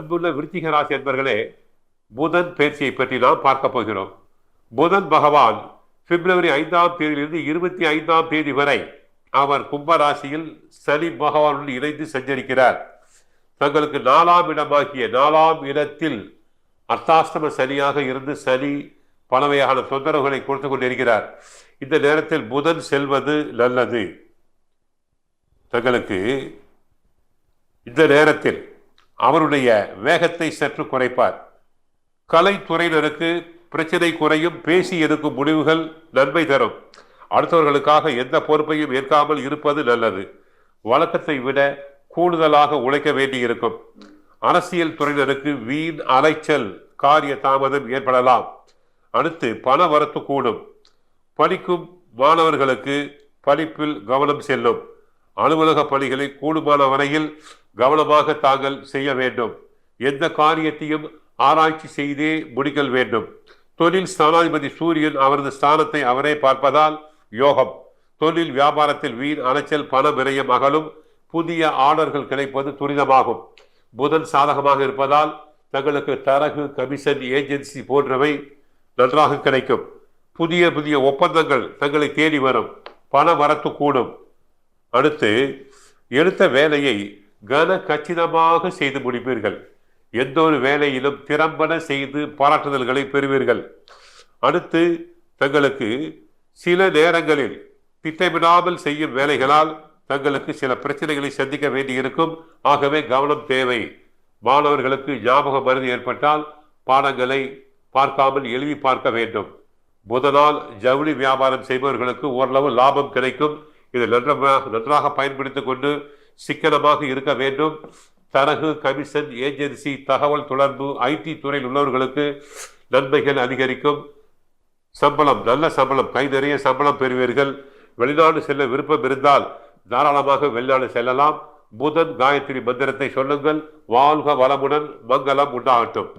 அன்புள்ள விருச்சிக ராசி என்பர்களே புதன் பயிற்சியை பற்றி நாம் பார்க்க போகிறோம். புதன் பகவான் பிப்ரவரி ஐந்தாம் தேதியிலிருந்து இருபத்தி ஐந்தாம் தேதி வரை அவர் கும்ப ராசியில் சனி பகவானுடன் இணைந்து சஞ்சரிக்கிறார். தங்களுக்கு நாலாம் இடமாகிய நாலாம் இடத்தில் அர்த்தாஷ்டம சனியாக இருந்து சனி பல வகையான தொந்தரவுகளை கொடுத்து கொண்டிருக்கிறார். இந்த நேரத்தில் புதன் செல்வது நல்லது. தங்களுக்கு இந்த நேரத்தில் அவருடைய வேகத்தை சற்று குறைப்பார். கலைத்துறையினருக்கு பிரச்சனை குறையும் பேசி எடுக்கும் முடிவுகள் நன்மை தரும். அடுத்தவர்களுக்காக எந்த பொறுப்பையும் ஏற்காமல் இருப்பது நல்லது. வழக்கத்தை விட கூடுதலாக உழைக்க வேண்டியிருக்கும். அரசியல் துறையினருக்கு வீண் அலைச்சல் காரிய தாமதம் ஏற்படலாம். அடுத்து பண வரத்து கூடும். படிக்கும் மாணவர்களுக்கு படிப்பில் கவனம் செல்லும். அலுவலக பணிகளை கூடுமான வரையில் கவனமாக தாங்கள் செய்ய வேண்டும். எந்த காரியத்தையும் ஆராய்ச்சி செய்தே முடிக்கல் வேண்டும். தொழில் ஸ்தானாதிபதி சூரியன் அவரது ஸ்தானத்தை அவரே பார்ப்பதால் யோகம். தொழில் வியாபாரத்தில் வீண் அலைச்சல் பண விரயம் அகலும் புதிய ஆர்டர்கள் கிடைப்பது துரிதமாகும். புதன் சாதகமாக இருப்பதால் தங்களுக்கு தரகு கமிஷன் ஏஜென்சி போன்றவை நன்றாக கிடைக்கும். புதிய புதிய ஒப்பந்தங்கள் தங்களை தேடி வரும். பண வரத்து கூடும். அடுத்து எடுத்த வேலையை கன கச்சிதமாக செய்து முடிப்பீர்கள். எந்த ஒரு வேலையிலும் திறம்பட செய்து பாராட்டுதல்களை பெறுவீர்கள். அடுத்து தங்களுக்கு சில நேரங்களில் திட்டமிடாமல் செய்யும் வேலைகளால் தங்களுக்கு சில பிரச்சனைகளை சந்திக்க வேண்டியிருக்கும். ஆகவே கவனம் தேவை. மாணவர்களுக்கு ஞாபக மருந்து ஏற்பட்டால் பாடங்களை பார்க்காமல் எழுதி பார்க்க வேண்டும். புதனால் ஜவுளி வியாபாரம் செய்பவர்களுக்கு ஓரளவு லாபம் கிடைக்கும். இதை நன்றமாக நன்றாக பயன்படுத்திக் கொண்டு சிக்கனமாக இருக்க வேண்டும். தரகு கமிஷன் ஏஜென்சி தகவல் தொடர்பு ஐடி துறையில் உள்ளவர்களுக்கு நன்மைகள் அதிகரிக்கும். சம்பளம் நல்ல சம்பளம் கை நிறைய சம்பளம் பெறுவீர்கள். வெளிநாடு செல்ல விருப்பம் இருந்தால் தாராளமாக வெளிநாடு செல்லலாம். புதன் காயத்ரி மந்திரத்தை சொல்லுங்கள். வாழ்க வளமுடன் மங்களம் உண்டாகட்டும்.